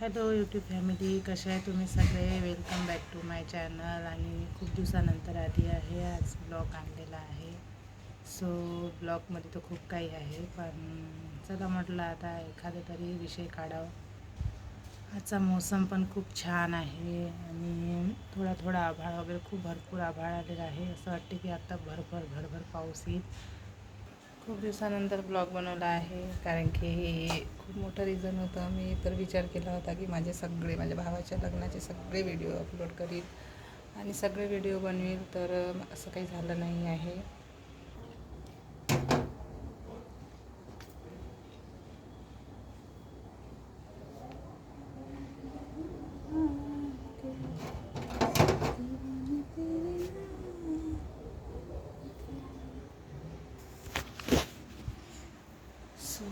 Hello YouTube family कसे आहे तुम्ही सगळे? Welcome back to my channel आणि खूप दिवसानंतर आली आहे. आज ब्लॉग आणलेला आहे. सो ब्लॉगमध्ये तर खूप काही आहे पण चला म्हटलं आता एखादा तरी विषय काढावं. आजचा मोसम पण खूप छान आहे आणि थोडा थोडा आभाळ वगैरे खूप भरपूर आभाळ आलेला आहे. असं वाटते की आत्ता भरभर भरभर पाऊस येईल. खूप दिवसानंतर ब्लॉग बनवला आहे कारण की हे खूप मोठं रिझन होतं. मी तर विचार केला होता की माझे सगळे माझ्या भावाच्या लग्नाचे सगळे व्हिडिओ अपलोड करील आणि सगळे व्हिडिओ बनवेल तर असं काही झालं नाही आहे.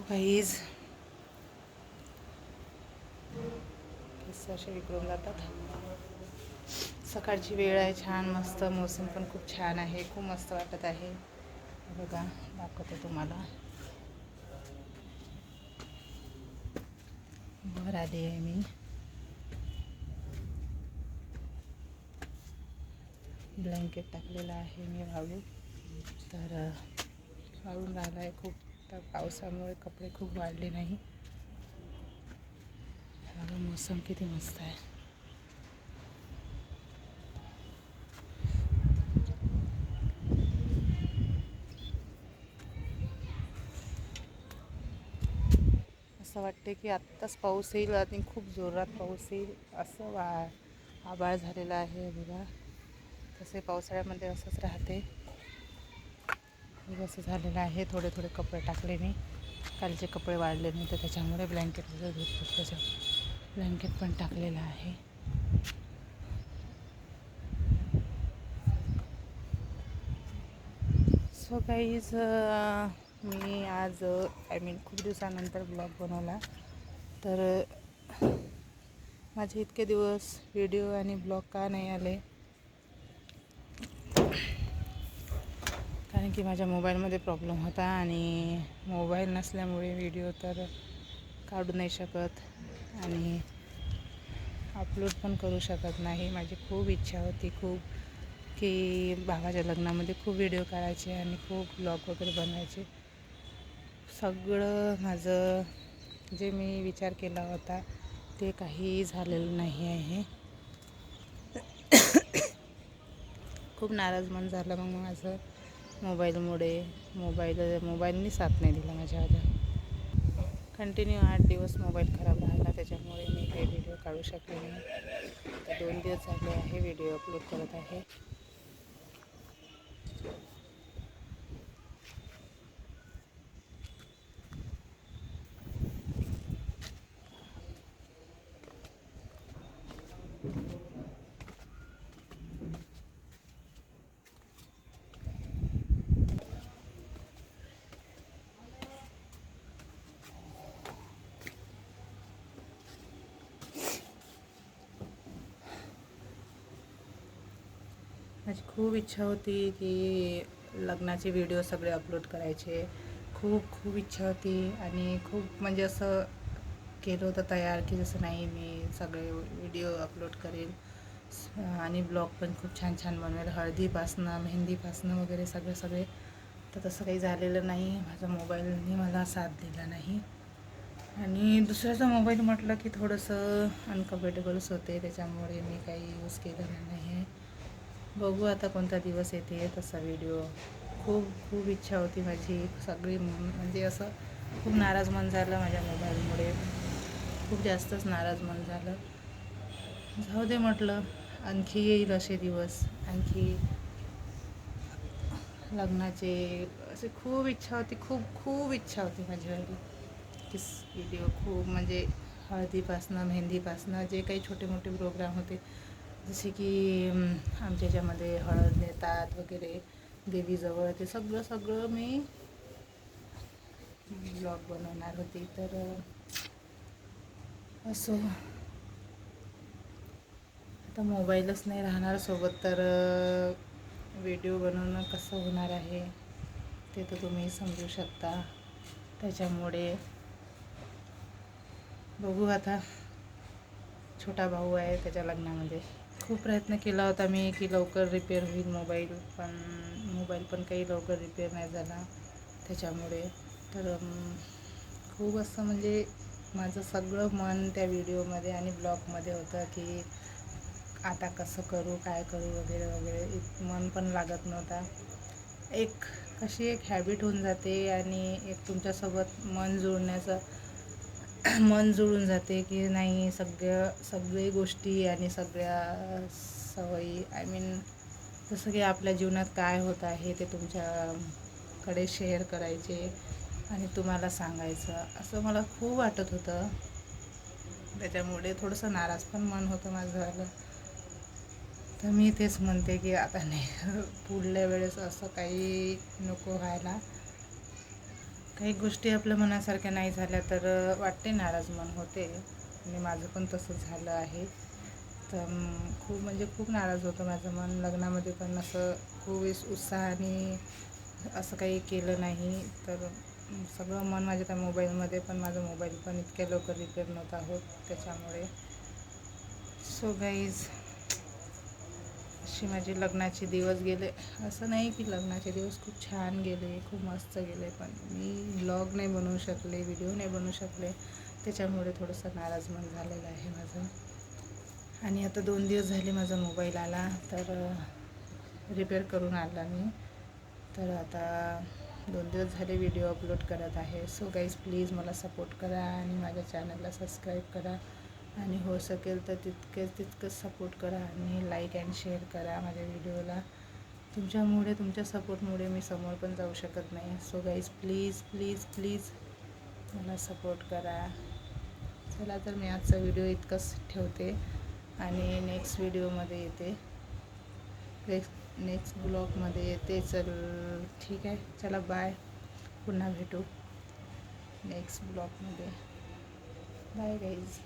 सो गाईज असे विकळून जातात सकाळची वेळ आहे छान मस्त मोसम पण खूप छान आहे खूप मस्त वाटत आहे. बघा दाखवते तुम्हाला. वर आली आहे मी. ब्लँकेट टाकलेलं आहे मी वाळू. तर वाळून राहिला आहे खूप. तर पावसामुळे कपडे खूप वाढले नाही. मौसम मोसम किती मस्त आहे. असं वाटते की आत्ताच पाऊस येईल आणि खूप जोरात पाऊस येईल. असं वा आभाळ झालेलं आहे बघा. तसे पावसाळ्यामध्ये असंच राहते. असं झालेलं आहे. थोडे थोडे कपडे टाकले मी. कालचे कपडे वाढले नाही तर त्याच्यामुळे ब्लँकेट वगैरे त्याच्या ब्लँकेट पण टाकलेलं आहे. सो काहीच मी आज आय मीन खूप दिवसानंतर ब्लॉग बनवला. तर माझे इतके दिवस व्हिडिओ आणि ब्लॉग का नाही आले? कारण की माझ्या मोबाईलमध्ये प्रॉब्लेम होता आणि मोबाईल नसल्यामुळे व्हिडिओ तर काढू नाही शकत आणि अपलोड पण करू शकत नाही. माझी खूप इच्छा होती खूप की भावाच्या लग्नामध्ये खूप व्हिडिओ काढायचे आणि खूप ब्लॉग वगैरे बनवायचे. सगळं माझं जे मी विचार केला होता ते काही झालेलं नाही आहे. खूप नाराज मन झालं. मग माझं मोबाईलमुळे मोबाईल मोबाईलनी साथ नाही दिला माझ्या आता कंटिन्यू आठ दिवस मोबाईल खराब राहिला त्याच्यामुळे मी काही व्हिडिओ काढू शकले नाही. आता दोन दिवस झाले आहे व्हिडिओ अपलोड करत आहे. माझी खूप इच्छा होती की लग्नाचे व्हिडिओ सगळे अपलोड करायचे. खूप खूप इच्छा होती आणि खूप म्हणजे असं केलं होतं तयार की जसं नाही मी सगळे व्हिडिओ अपलोड करेल. आणि ब्लॉग पण खूप छान छान बनवेल. हळदीपासनं मेहंदीपासनं वगैरे सगळे सगळे. तर तसं काही झालेलं नाही. माझा मोबाईलने मला साथ दिला नाही. आणि दुसऱ्याचा मोबाईल म्हटलं की थोडंसं अनकम्फर्टेबलच होते. त्याच्यामुळे मी काही यूज केलेलं नाही आहे बघू आता कोणता दिवस येते तसा व्हिडिओ खूप खूप इच्छा होती माझी. सगळी म्हणजे असं खूप नाराज मन झालं माझ्या मोबाईलमुळे खूप जास्तच नाराज मन झालं. जाऊ दे म्हटलं आणखी येईल असे दिवस. आणखी लग्नाचे असे खूप इच्छा होती खूप खूप इच्छा होती माझ्यावाली की व्हिडिओ खूप म्हणजे हळदीपासनं मेहंदीपासनं जे काही छोटे मोठे प्रोग्राम होते जसे की आमच्या याच्यामध्ये हळद नेतात वगैरे देवीजवळ ते सगळं सगळं मी ब्लॉग बनवणार होती. तर असं असो. आता मोबाईलच नाही राहणार सोबत तर व्हिडिओ बनवणं कसं होणार आहे ते तर तुम्ही समजू शकता. त्याच्यामुळे बघू आता. छोटा भाऊ आहे त्याच्या लग्नामध्ये. खूप प्रयत्न केला होता मी की लवकर रिपेअर होईल मोबाईल पण मोबाईल पण काही लवकर रिपेअर नाही झाला त्याच्यामुळे. तर खूप असं म्हणजे माझं सगळं मन त्या व्हिडिओमध्ये आणि ब्लॉगमध्ये होतं की आता कसं करू काय करू वगैरे वगैरे. मन पण लागत नव्हता. एक कशी एक हॅबिट होऊन जाते आणि एक तुमच्यासोबत मन जुळण्याचं मन जुळून जाते की नाही सगळ्या सगळे गोष्टी आणि सगळ्या सवयी आय मीन जसं की आपल्या जीवनात काय होत आहे ते तुमच्याकडे शेअर करायचे आणि तुम्हाला सांगायचं. असं मला खूप वाटत होतं. त्याच्यामुळे थोडंसं नाराज पण मन होतं माझं झालं. तर मी तेच म्हणते की आता नाही पुढल्या वेळेस असं काही नको व्हायला. काही गोष्टी आपल्या मनासारख्या नाही झाल्या तर वाटते नाराज मन होते. आणि माझं पण तसं झालं आहे. तर खूप म्हणजे खूप नाराज होतं माझं मन. लग्नामध्ये पण असं खूप उत्साहाने असं काही केलं नाही. तर सगळं मन माझ्या त्या मोबाईलमध्ये पण माझा मोबाईल पण इतक्या लवकर रिपेअर नव्हता होत त्याच्यामुळे. सो गाईज अशी माझे लग्नाचे दिवस गेले. असं नाही की लग्नाचे दिवस खूप छान गेले खूप मस्त गेले पण मी ब्लॉग नाही बनवू शकले व्हिडिओ नाही बनवू शकले. त्याच्यामुळे थोडंसं नाराज मन झालेलं आहे माझं. आणि आता दोन दिवस झाले माझा मोबाईल आला तर रिपेअर करून आला मी. तर आता दोन दिवस झाले व्हिडिओ अपलोड करत आहे. सो गाईज प्लीज मला सपोर्ट करा आणि माझ्या चॅनलला सबस्क्राईब करा. आणि हो शकेल तर तितके तितकंच सपोर्ट करा आणि लाईक अँड शेअर करा माझ्या व्हिडिओला तुमच्यामुळे तुमच्या सपोर्टमुळे मी समोर पण जाऊ शकत नाही. So guys please please please मला सपोर्ट करा. चला तर मी आजचा व्हिडिओ इतकंच ठेवते आणि नेक्स्ट व्हिडिओमध्ये येते. नेक्स्ट नेक्स्ट ब्लॉगमध्ये येते. चल ठीक आहे. चला बाय पुन्हा भेटू. नेक्स्ट ब्लॉगमध्ये बाय गाईज